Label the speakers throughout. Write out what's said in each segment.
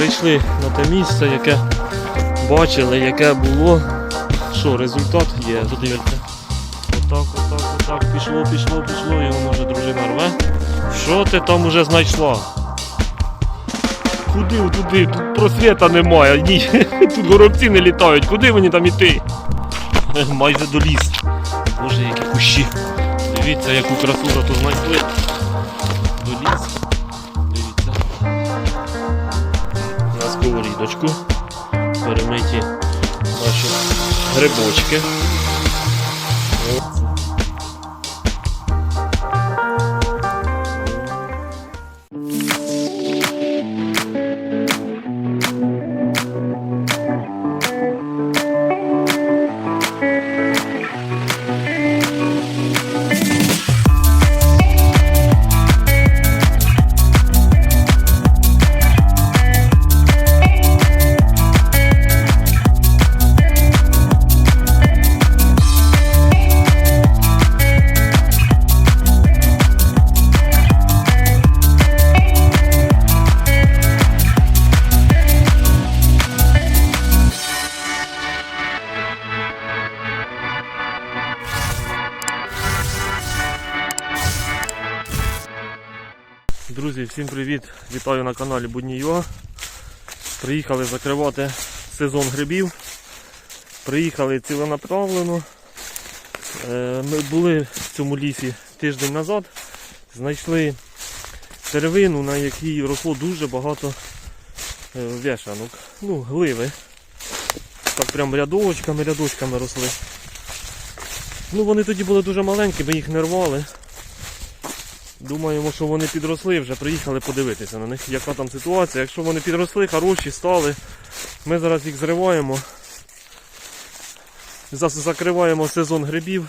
Speaker 1: Прийшли на те місце, яке бачили, яке було. Що, результат є, подивіться. Отак, отак, отак, пішло, пішло, пішло, воно вже дружина рве. Що ти там уже знайшла? Куди туди? Тут просвіта немає. Ні. Тут горобці не літають. Куди мені там іти? Майже доліз. Боже, які кущі. Дивіться, яку красу тут знайшли. Доліз. Дивіться. Сковорідочку. Перемиті наші грибочки. Всім привіт! Вітаю на каналі Будні.ua. Приїхали закривати сезон грибів. Приїхали ціленаправлено. Е, Ми були в цьому лісі тиждень назад. Знайшли деревину, на якій росло дуже багато е, вішанок. Ну, гливи. Так прям рядочками, рядочками росли. Ну, вони тоді були дуже маленькі, ми їх не рвали. Думаємо, що вони підросли, вже приїхали подивитися на них, яка там ситуація. Якщо вони підросли, хороші стали, ми зараз їх зриваємо. Закриваємо сезон грибів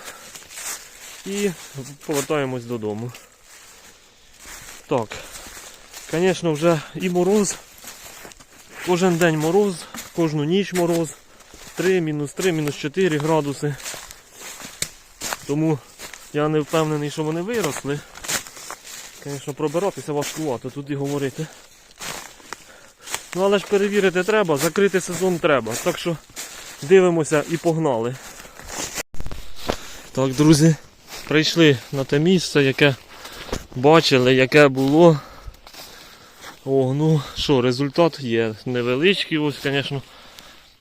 Speaker 1: і повертаємось додому. Так, звісно, вже і мороз. Кожен день мороз, кожну ніч мороз. 3, мінус 3, мінус 4 градуси. Тому я не впевнений, що вони виросли. Звісно, пробиратися важкувато, тут і говорити. Ну але ж перевірити треба, закрити сезон треба. Так що дивимося і погнали. Так, друзі, прийшли на те місце, яке бачили, яке було. О, ну що, результат є невеличкий, ось, звісно.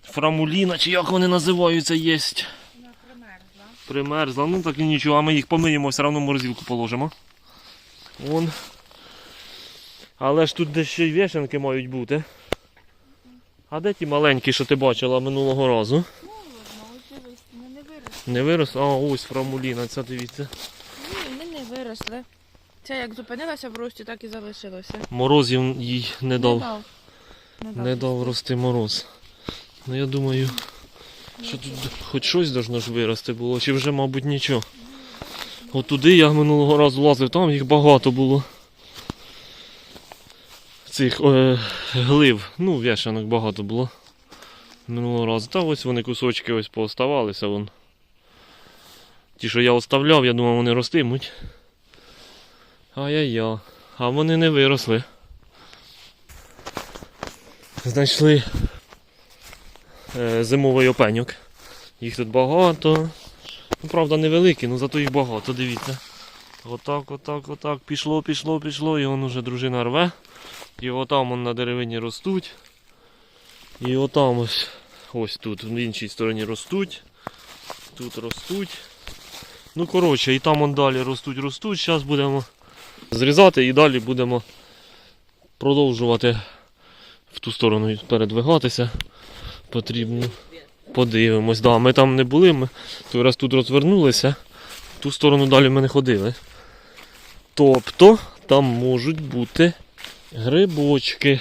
Speaker 1: Фрамуліна, чи як вони називаються, є. Примерзла. Примерзла, Ну так і нічого, а ми їх помиємо, все одно в морозилку положимо. Вон. Але ж тут де ще й вішенки мають бути. А де ті маленькі, що ти бачила минулого разу?
Speaker 2: Вони не виросли.
Speaker 1: Не виросли? А ось фрамуліна, ця дивіться.
Speaker 2: Ні, вони не виросли. Це як зупинилося в рості, так і залишилося.
Speaker 1: Морозів їй не дав.
Speaker 2: дав. Не
Speaker 1: Не дав рости мороз. Ну я думаю, що тут хоч щось должно ж вирости було, чи вже, мабуть, нічого. От туди я минулого разу лазив, там їх багато було. Цих е, глив, ну, вішанок багато було. Минулого разу. Та ось вони кусочки ось пооставалися. Вон. Ті, що я оставляв, я думав, вони ростимуть. Ай-яй-я. А вони не виросли. Знайшли е, зимовий опеньок. Їх тут багато. Ну, правда, невеликі, але зато їх багато, дивіться. Отак, отак, отак. Пішло, пішло, пішло, і он уже дружина рве. І отам он на деревині ростуть. І отам ось ось тут, в іншій стороні ростуть. Тут ростуть. Ну, коротше, і там он далі ростуть, ростуть. Зараз будемо зрізати і далі будемо продовжувати в ту сторону передвигатися. Потрібно. Подивимось, да, ми там не були, ми той раз тут розвернулися, в ту сторону далі ми не ходили. Тобто там можуть бути грибочки.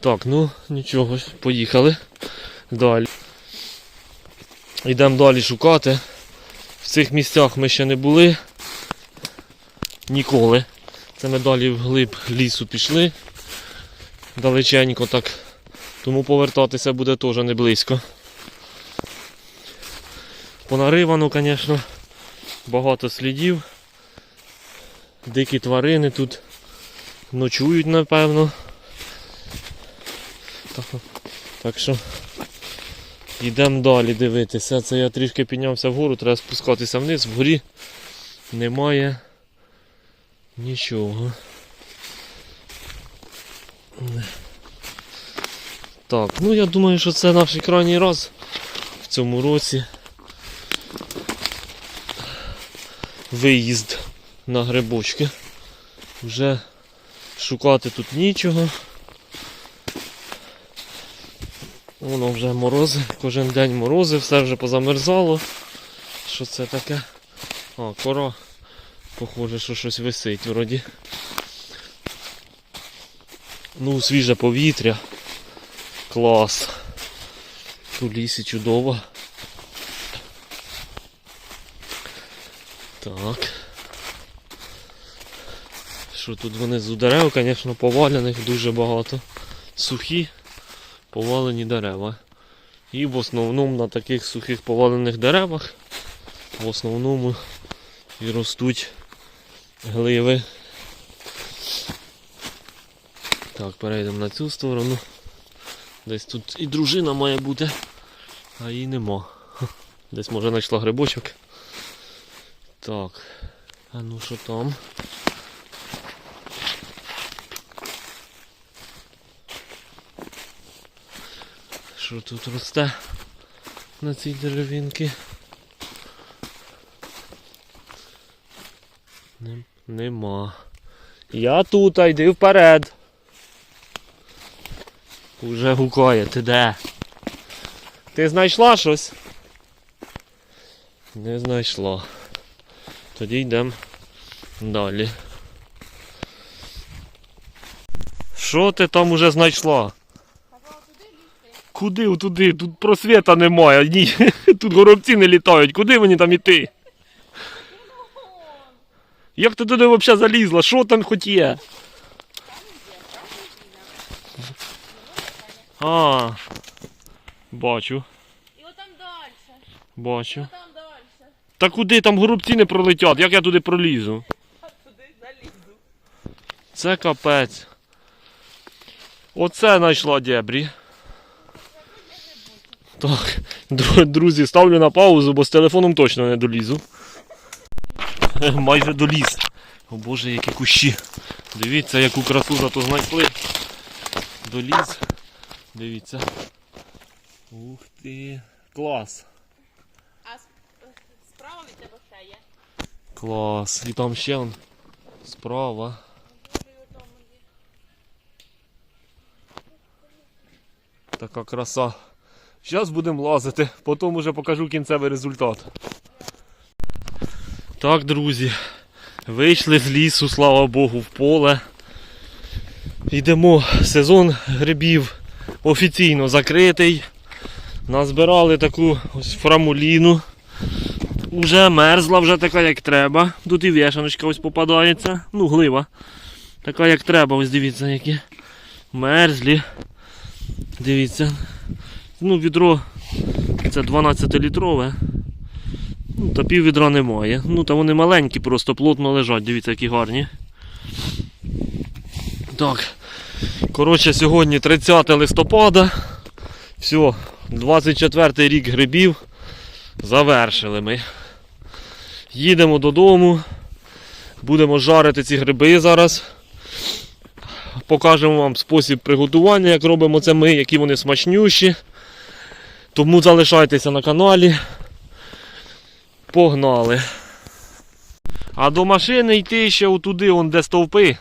Speaker 1: Так, ну нічого, поїхали далі. Йдемо далі шукати. В цих місцях ми ще не були ніколи. Це ми далі вглиб лісу пішли. Далеченько так. Тому повертатися буде теж не близько. Понаривано, звісно, багато слідів. Дикі тварини тут ночують, напевно. Так, так що йдемо далі дивитися. Це я трішки піднявся вгору, треба спускатися вниз, вгорі немає нічого. Так, ну я думаю, що це наш крайній раз в цьому році. Виїзд на грибочки. Вже шукати тут нічого. Воно вже морози, кожен день морози, все вже позамерзало. Що це таке? А, кора. Похоже, що щось висить вроді. Ну, свіже повітря. Клас. У лісі чудово. Так. Що тут внизу дерев, звісно, повалених дуже багато. Сухі повалені дерева. І в основному на таких сухих повалених деревах в основному і ростуть гливи. Так, перейдемо на цю сторону. Десь тут і дружина має бути, а її нема. Десь може знайшла грибочок. Так. А ну що там? Що тут росте на цій деревінці? Нема. Я тут, а йди вперед. Уже гукає, ти де? Ти знайшла щось? Не знайшла. Тоді йдемо далі. Що ти там уже знайшла? Куди туди? Тут просвіта немає. Ні. Тут горобці не літають. Куди мені там іти? Як ти туди взагалі залізла? Що там хоч є? А, бачу,
Speaker 2: І отам далі.
Speaker 1: бачу.
Speaker 2: Далі.
Speaker 1: Та куди там горобці не пролетять? Як я туди пролізу?
Speaker 2: Туди залізу.
Speaker 1: Це капець. Оце знайшла дебрі. Так, дру- друзі, ставлю на паузу, бо з телефоном точно не долізу. Майже доліз. О боже, які кущі. Дивіться, яку красу зато знайшли. Доліз. Дивіться. Ух ти. Клас.
Speaker 2: А справа від тебе ще є.
Speaker 1: Клас. І там ще он справа. Така краса. Зараз будемо лазити, потім уже покажу кінцевий результат. Так, друзі, вийшли з лісу, слава Богу, в поле. Йдемо, сезон грибів офіційно закритий. Назбирали таку ось фрамуліну. Уже мерзла, вже така, як треба. Тут і вішаночка ось попадається. Ну, глива. Така, як треба, ось дивіться, які мерзлі. Дивіться. Ну, відро це 12-літрове. Ну, та пів відра немає. Ну, та вони маленькі, просто плотно лежать. Дивіться, які гарні. Так. Коротше, сьогодні 30 листопада. Все, 24 рік грибів. Завершили ми. Їдемо додому. Будемо жарити ці гриби зараз. Покажемо вам спосіб приготування, як робимо це ми, які вони смачнющі. Тому залишайтеся на каналі. Погнали. А до машини йти ще отуди, он де стовпи.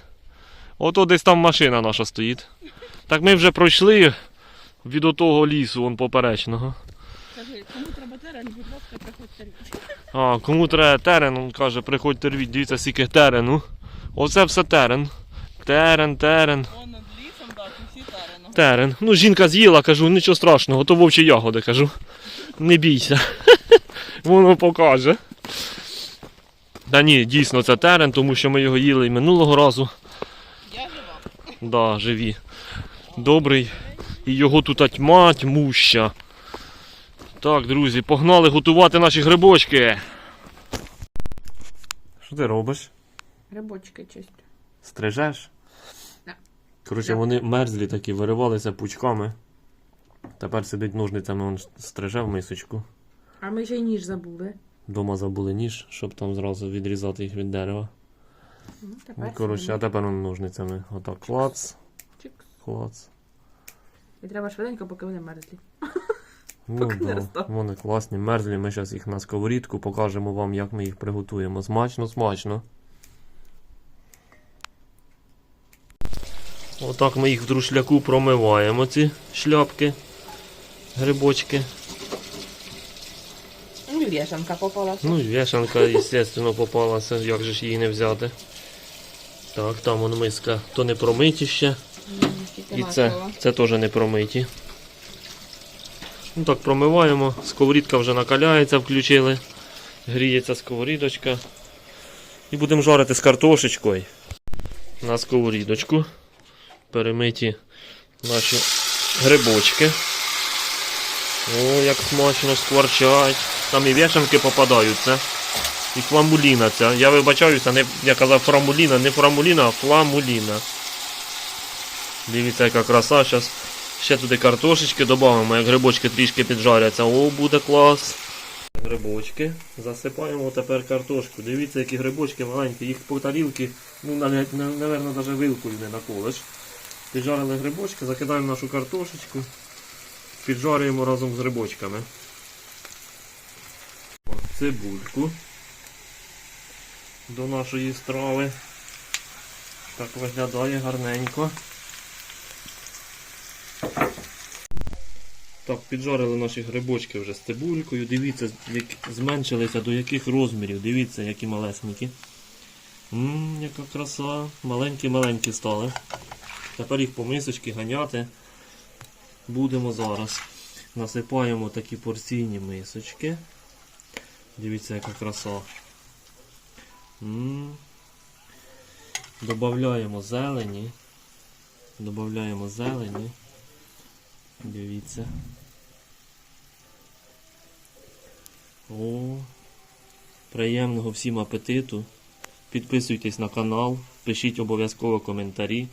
Speaker 1: Ото десь там машина наша стоїть. Так ми вже пройшли від отого лісу, вон поперечного.
Speaker 2: Скажи, кому треба терен, будь ласка, приходьте.
Speaker 1: А, кому треба терен, він каже, приходьте рвіть, дивіться, скільки терену. Оце все терен. Терен, терен,
Speaker 3: Он над лісом, так, усі тереном.
Speaker 1: терен. Ну, жінка з'їла, кажу, нічого страшного, то вовчі ягоди, кажу. Не бійся. Воно покаже. Та ні, дійсно це терен, тому що ми його їли і минулого разу. Да, живі. Добрий. І його тут тьма тьмуща. Так, друзі, погнали готувати наші грибочки. Що ти робиш?
Speaker 2: Грибочки чисто.
Speaker 1: Стрижеш? Коротше, вони мерзлі такі, виривалися пучками. Тепер сидить ножницями, он стриже в мисочку.
Speaker 2: А ми ще й ніж забули.
Speaker 1: Дома забули ніж, щоб там зразу відрізати їх від дерева.
Speaker 2: Ну, тепер
Speaker 1: коротше, а тепер он ножницями. Отак клац,
Speaker 2: Чикс.
Speaker 1: клац.
Speaker 2: І треба швиденько, поки вони мерзлі.
Speaker 1: Ну,
Speaker 2: Поки не
Speaker 1: да.
Speaker 2: розтав.
Speaker 1: Вони класні, мерзлі. Ми зараз їх на сковорідку покажемо вам, як ми їх приготуємо. Смачно, смачно. Отак ми їх в друшляку промиваємо, ці шляпки, грибочки.
Speaker 2: Ну, і попалася.
Speaker 1: Ну, і звісно, попалася, як же ж її не взяти. Так, там вон миска, то не промиті ще. І це, це теж не промиті. Ну так, промиваємо. Сковорідка вже накаляється, включили. Гріється сковорідочка. І будемо жарити з картошечкою на сковорідочку. Перемиті наші грибочки. О, як смачно скворчать. Там і вішанки попадаються. І фламуліна ця. Я вибачаюся, не, я казав фрамуліна, не фрамуліна, а фламуліна. Дивіться, яка краса. Зараз ще туди картошечки додамо, як грибочки трішки піджаряться. О, буде клас. Грибочки. Засипаємо тепер картошку. Дивіться, які грибочки маленькі. Їх по тарілки, ну, навіть, навіть вилкою не наколиш. Піджарили грибочки, закидаємо нашу картошечку. Піджарюємо разом з грибочками. Цибульку до нашої страви. Так виглядає гарненько. Так, піджарили наші грибочки вже з цибулькою. Дивіться, як зменшилися до яких розмірів. Дивіться, які малесенькі. Ммм, яка краса. Маленькі-маленькі стали. Тепер їх по мисочки ганяти. Будемо зараз. Насипаємо такі порційні мисочки. Дивіться, яка краса. М. Добавляємо зелені. Добавляємо зелені. Дивіться. О, приємного всім апетиту. Підписуйтесь на канал, пишіть обов'язково коментарі.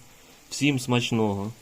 Speaker 1: Всім смачного!